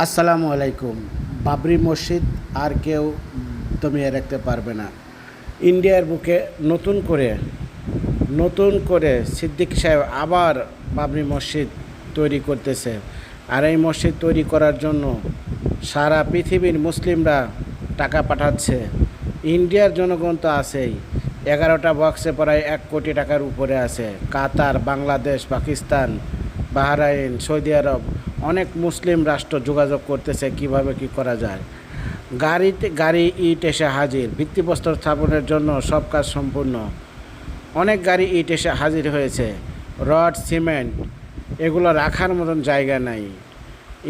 আসসালামু আলাইকুম। বাবরি মসজিদ আর কেউ দমিয়ে রাখতে পারবে না। ইন্ডিয়ার বুকে নতুন করে নতুন করে সিদ্দিক সাহেব আবার বাবরি মসজিদ তৈরি করতেছে। আর এই মসজিদ তৈরি করার জন্য সারা পৃথিবীর মুসলিমরা টাকা পাঠাচ্ছে। ইন্ডিয়ার জনগণ তো আছেই। এগারোটা বক্সে প্রায় এক কোটি টাকার উপরে আছে। Qatar, Bangladesh, Pakistan, Bahrain, Saudi Arabia অনেক মুসলিম রাষ্ট্র যোগাযোগ করতেছে, কীভাবে কি করা যায়। গাড়িতে, গাড়ি ইট এসে হাজির, ভিত্তিপ্রস্তর স্থাপনের জন্য সব কাজ সম্পূর্ণ। অনেক গাড়ি ইট এসে হাজির হয়েছে, রড, সিমেন্ট, এগুলো রাখার মতন জায়গা নাই।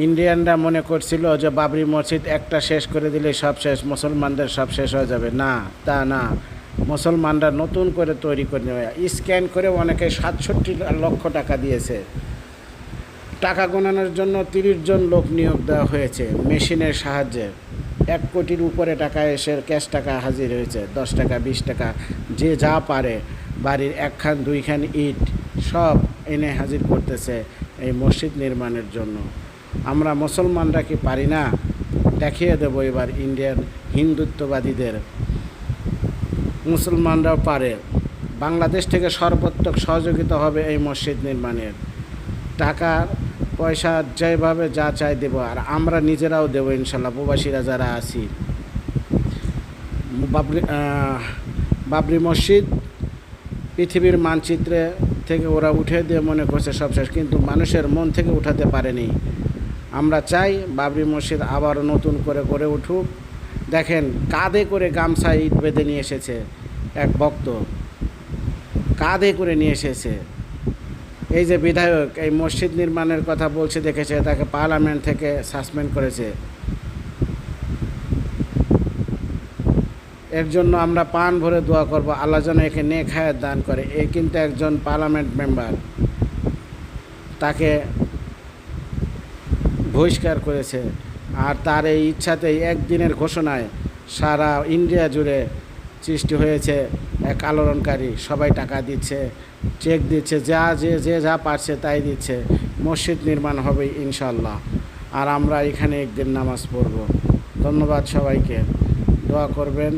ইন্ডিয়ানরা মনে করছিল যে বাবরি মসজিদ একটা শেষ করে দিলে সব শেষ, মুসলমানদের সব শেষ হয়ে যাবে। না, তা না। মুসলমানরা নতুন করে তৈরি করে নেবে। স্ক্যান করে অনেকে সাতষট্টি লক্ষ টাকা দিয়েছে। টাকা জন্য তিরিশ জন লোক নিয়োগ দেওয়া হয়েছে মেশিনের সাহায্যে। এক কোটির উপরে টাকা এসে ক্যাশ টাকা হাজির হয়েছে, দশ টাকা, বিশ টাকা, যে যা পারে, বাড়ির একখান, দুইখান ইট সব এনে হাজির করতেছে এই মসজিদ নির্মাণের জন্য। আমরা মুসলমানরা কি পারি না? দেখিয়ে দেবো এবার ইন্ডিয়ান হিন্দুত্ববাদীদের। মুসলমানরাও পারে। বাংলাদেশ থেকে সর্বাত্মক সহযোগিতা হবে এই মসজিদ নির্মাণের। টাকার পয়সা যেভাবে যা চাই দেবো, আর আমরা নিজেরাও দেবো ইনশাল্লাহ, প্রবাসীরা যারা আছি। বাবরি বাবরি মসজিদ পৃথিবীর মানচিত্রে থেকে ওরা উঠে দিয়ে মনে করছে সব শেষ, কিন্তু মানুষের মন থেকে উঠাতে পারেনি। আমরা চাই বাবরি মসজিদ আবার নতুন করে গড়ে উঠুক। দেখেন কাঁধে করে গামছা ইট বেঁধে নিয়ে এসেছে এক ভক্ত। কাঁধে করে নিয়ে এসেছে। এই যে বিধায়ক এই মসজিদ নির্মাণের কথা বলছে, দেখেছে, তাকে পার্লামেন্ট থেকে সাসপেন্ড করেছে। এর জন্য আমরা পান ভরে দোয়া করব, আল্লাহ যেন একে নেক হায়াত দান করে। এই কিন্তু একজন পার্লামেন্ট মেম্বার। তাকে বহিষ্কার করেছে। আর তার এই ইচ্ছাতেই একদিনের ঘোষণায় সারা ইন্ডিয়া জুড়ে সৃষ্টি হয়েছে, এক আলোড়নকারী সবাই টাকা দিচ্ছে চেক দিচ্ছে, যা যে যে যা পারছে তাই দিচ্ছে, মসজিদ নির্মাণ হবে ইনশাল্লাহ আর আমরা এখানে একদিন নামাজ পড়ব। ধন্যবাদ সবাইকে। দোয়া করবেন।